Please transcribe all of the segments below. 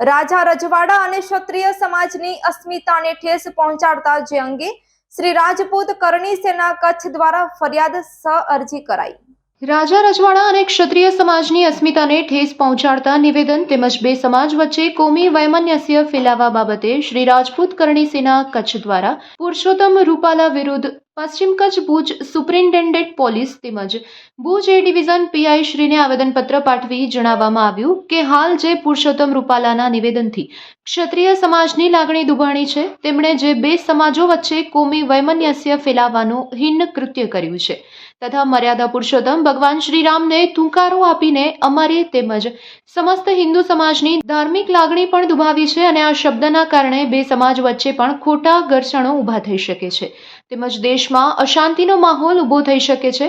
રાજા રજવાડા અને ક્ષત્રિય સમાજની અસ્મિતાને ઠેસ પહોંચાડતા જે અંગે શ્રી રાજપૂત કરણી સેના કચ્છ દ્વારા ફરિયાદ સ અરજી કરાઈ. રાજા રજવાડા અને ક્ષત્રિય સમાજની અસ્મિતાને ઠેસ પહોંચાડતા નિવેદન તેમજ બે સમાજ વચ્ચે કોમી વૈમનસ્ય ફેલાવા બાબતે શ્રી રાજપૂત કરણી સેના કચ્છ દ્વારા પુરુષોત્તમ રૂપાલા વિરુદ્ધ પશ્ચિમ કચ્છ ભુજ સુપ્રિન્ટેન્ડન્ટ પોલીસ તેમજ ભુજ એ ડિવિઝન પીઆઈ શ્રીને આવેદનપત્ર પાઠવી જણાવવામાં આવ્યું કે હાલ જે પુરુષોત્તમ રૂપાલાના નિવેદનથી ક્ષત્રિય સમાજની લાગણી દુભાણી છે, તેમણે જે બે સમાજો વચ્ચે કોમી વૈમનસ્ય ફેલાવવાનું હિન્ન કૃત્ય કર્યું છે. તથા મર્યાદા પુરુષોત્તમ ભગવાન શ્રીરામને તુંકારો આપીને અમારી તેમજ સમસ્ત હિન્દુ સમાજની ધાર્મિક લાગણી પણ દુભાવી છે અને આ શબ્દના કારણે બે સમાજ વચ્ચે પણ ખોટા ઘર્ષણો ઊભા થઈ શકે છે. તેમજ દેશમાં અશાંતિનો માહોલ ઊભો થઈ શકે છે,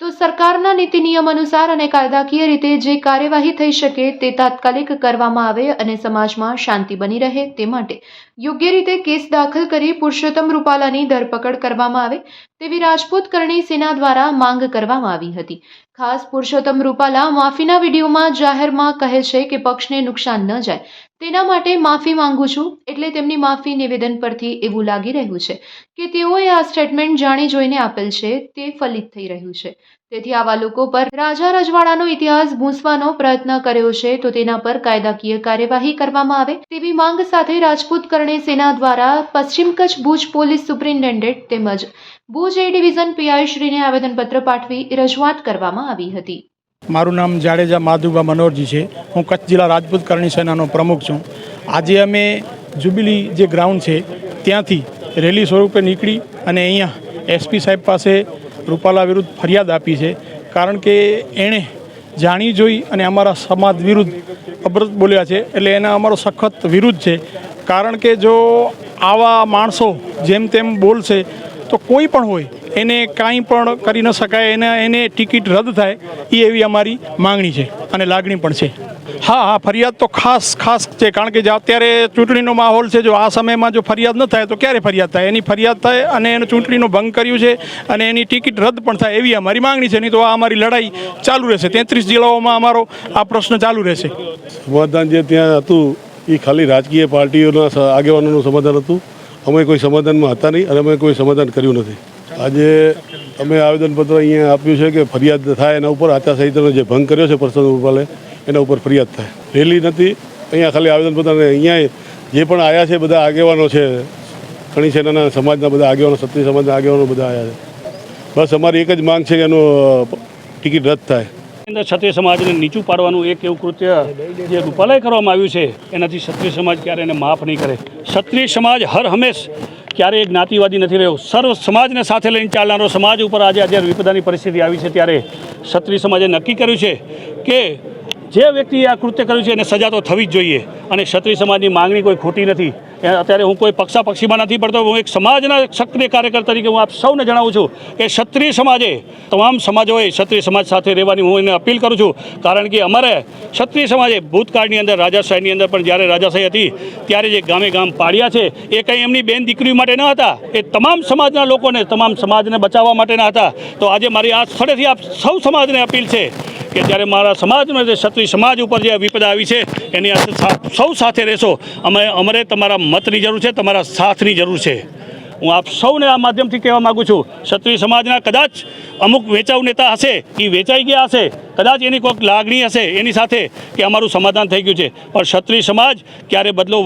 તો સરકારના નીતિ નિયમ અનુસાર અને કાયદાકીય રીતે જે કાર્યવાહી થઈ શકે તે તાત્કાલિક કરવામાં આવે અને સમાજમાં શાંતિ બની રહે તે માટે યોગ્ય રીતે કેસ દાખલ કરી પુરુષોત્તમ રૂપાલાની ધરપકડ કરવામાં આવે તેવી રાજપૂત કરણી સેના દ્વારા માંગ કરવામાં આવી હતી. ખાસ પુરુષોત્તમ રૂપાલા માફીના વિડીયોમાં જાહેરમાં કહે છે કે પક્ષને નુકસાન ન જાય તેના માટે માફી માંગુ છું, એટલે તેમની માફી નિવેદન પરથી એવું લાગી રહ્યું છે કે તેઓએ આ સ્ટેટમેન્ટ જાણી જોઈને આપેલ છે, તે ફલિત થઈ રહ્યું છે. તેથી આવા લોકો પર રાજા રજવાડાનો ઇતિહાસ ભૂંસવાનો પ્રયત્ન કર્યો છે, તો તેના પર કાયદાકીય કાર્યવાહી કરવામાં આવે તેવી માંગ સાથે રાજપૂત કરણી સેના દ્વારા પશ્ચિમ કચ્છ ભુજ પોલીસ સુપ્રિન્ટેન્ડન્ટ તેમજ ભુજ એ ડિવિઝન પીઆઈ શ્રીને આવેદનપત્ર પાઠવી રજૂઆત કરવામાં આવી હતી. મારું નામ જાડેજા માધુભા મનોહરજી છે. હું કચ્છ જિલ્લા રાજપૂત કરણી સેનાનો પ્રમુખ છું. આજે અમે જુબિલી જે ગ્રાઉન્ડ છે, ત્યાંથી રેલી સ્વરૂપે નીકળી અને અહીંયા એસપી સાહેબ પાસે રૂપાલા વિરુદ્ધ ફરિયાદ આપી છે. કારણ કે એણે જાણી જોઈ અને અમારા સમાજ વિરુદ્ધ અબ્રત બોલ્યા છે. એટલે એના અમારો સખત વિરુદ્ધ છે. કારણ કે જો આવા માણસો જેમ તેમ બોલશે, તો કોઈ પણ હોય એને કાંઈ પણ કરી ન શકાય, એને એને ટિકિટ રદ થાય એ એવી અમારી માંગણી છે અને લાગણી પણ છે. હા હા, ફરિયાદ તો ખાસ ખાસ છે, કારણ કે જે અત્યારે ચૂંટણીનો માહોલ છે, જો આ સમયમાં જો ફરિયાદ ન થાય તો ક્યારે ફરિયાદ થાય? એની ફરિયાદ થાય અને એને ચૂંટણીનો ભંગ કર્યું છે અને એની ટિકિટ રદ પણ થાય એવી અમારી માંગણી છે, નહીં તો આ અમારી લડાઈ ચાલુ રહેશે. તેત્રીસ જિલ્લાઓમાં અમારો આ પ્રશ્ન ચાલુ રહેશે. સમાધાન જે ત્યાં હતું એ ખાલી રાજકીય પાર્ટીઓના આગેવાનોનું સમાધાન હતું. અમે કોઈ સમાધાનમાં હતા નહીં અને અમે કોઈ સમાધાન કર્યું નથી. આજે અમે આવેદનપત્ર અહીંયા આપ્યું છે કે ફરિયાદ થાય એના ઉપર આચારસંહિતાનો જે ભંગ કર્યો છે પરસોત્તમ રૂપાલે, એના ઉપર ફરિયાદ થાય. રેલી નથી, અહીંયા ખાલી આવેદનપત્ર અહીંયા જે પણ આવ્યા છે બધા આગેવાનો છે ઘણી સેનાના સમાજના બધા આગેવાનો, ક્ષત્રિય સમાજના આગેવાનો બધા આવ્યા છે. બસ અમારી એક જ માંગ છે કે એનું ટિકિટ રદ થાય. અંદર ક્ષત્રિય સમાજને નીચું પાડવાનું એક એવું કૃત્ય જે રૂપાલય કરવામાં આવ્યું છે, એનાથી ક્ષત્રિય સમાજ ક્યારે એને માફ નહીં કરે. ક્ષત્રિય સમાજ હર હંમેશ ક્યારેય જ્ઞાતિવાદી નથી રહ્યો. સર્વ સમાજને સાથે લઈને ચાલનારો સમાજ ઉપર આજે આજે વિપદાની પરિસ્થિતિ આવી છે. ત્યારે ક્ષત્રિય સમાજે નક્કી કર્યું છે કે જે વ્યક્તિએ આ કૃત્ય કર્યું છે એને સજા તો થવી જ જોઈએ. અને ક્ષત્રિય સમાજની માંગણી કોઈ ખોટી નથી. અત્યારે હું કોઈ પક્ષાપક્ષીમાં નથી પડતો, હું એક સમાજના સક્રિય કાર્યકર તરીકે હું આપ સૌને જણાવું છું કે ક્ષત્રિય સમાજે, તમામ સમાજોએ ક્ષત્રિય સમાજ સાથે રહેવાની હું એને અપીલ કરું છું. કારણ કે અમારે ક્ષત્રિય સમાજે ભૂતકાળની અંદર, રાજાશાહીની અંદર પણ જ્યારે રાજાશાહી હતી, ત્યારે જે ગામે ગામ પાડ્યા છે, એ કંઈ એમની બેન દીકરીઓ માટે ન હતા. એ તમામ સમાજના લોકોને, તમામ સમાજને બચાવવા માટેના હતા. તો આજે મારી આ સ્થળેથી આપ સૌ સમાજને અપીલ છે કે જ્યારે મારા સમાજનો જે ક્ષત્રિય સમાજ ઉપર જે વિપદા આવી છે, એની સૌ સાથે રહેશો. અમે, અમારે તમારા મતની જરૂર છે, તમારા સાથની જરૂર છે. હું આપ સૌને આ માધ્યમથી કહેવા માગું છું, ક્ષત્રિય સમાજના કદાચ અમુક વેચાઉ નેતા હશે એ વેચાઈ ગયા હશે, કદાચ એની કોઈક લાગણી હશે, એની સાથે કે અમારું સમાધાન થઈ ગયું છે. પણ ક્ષત્રિય સમાજ ક્યારે બદલો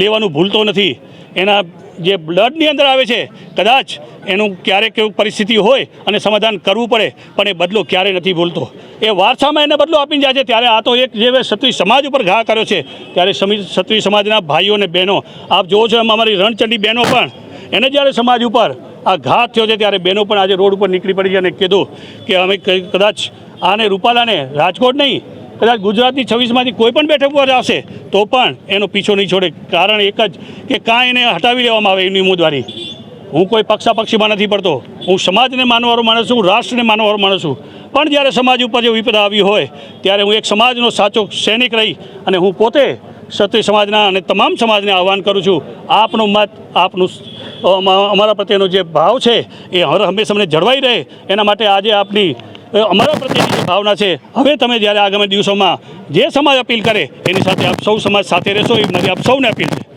લેવાનું ભૂલતો નથી. એના જે બ્લડની અંદર આવે છે, કદાચ એનું ક્યારેક એવું પરિસ્થિતિ હોય અને સમાધાન કરવું પડે, પણ એ બદલો ક્યારેય નથી ભૂલતો. એ વારસામાં એને બદલો આપીને જાય છે, ત્યારે આ તો એક જે ક્ષત્રિય સમાજ ઉપર ઘા કર્યો છે, ત્યારે ક્ષત્રિય સમાજના ભાઈઓ અને બહેનો, આપ જોવો છો એમ અમારી રણચંડી બહેનો પણ, એને જ્યારે સમાજ ઉપર આ ઘા થયો છે, ત્યારે બહેનો પણ આજે રોડ ઉપર નીકળી પડી છે અને કીધું કે અમે કદાચ આને, રૂપાલાને, રાજકોટ નહીં કદાચ ગુજરાતની છવ્વીસમાંથી કોઈ પણ બેઠક પર આવશે, તો પણ એનો પીછો નહીં છોડે. કારણ એક જ કે કાંઈ એને હટાવી લેવામાં આવે એની ઉમેદવારી. હું કોઈ પક્ષાપક્ષીમાં નથી પડતો. હું સમાજને માનવારો માણસ છું, રાષ્ટ્રને માનવારો માણસ છું. પણ જ્યારે સમાજ ઉપર જે વિપદા આવી હોય, ત્યારે હું એક સમાજનો સાચો સૈનિક રહી અને હું પોતે ક્ષત્રિય સમાજના અને તમામ સમાજને આહવાન કરું છું. આપનો મત, આપનું અમ- અમારા પ્રત્યેનો જે ભાવ છે, એ હર હંમેશા અમને જળવાઈ રહે. એના માટે આજે આપની અમારા પ્રત્યેની જે ભાવના છે, હવે તમે જ્યારે આગામી દિવસોમાં જે સમાજ અપીલ કરે, એની સાથે આપ સૌ સમાજ સાથે રહેશો એ મારી આપ સૌને અપીલ છે.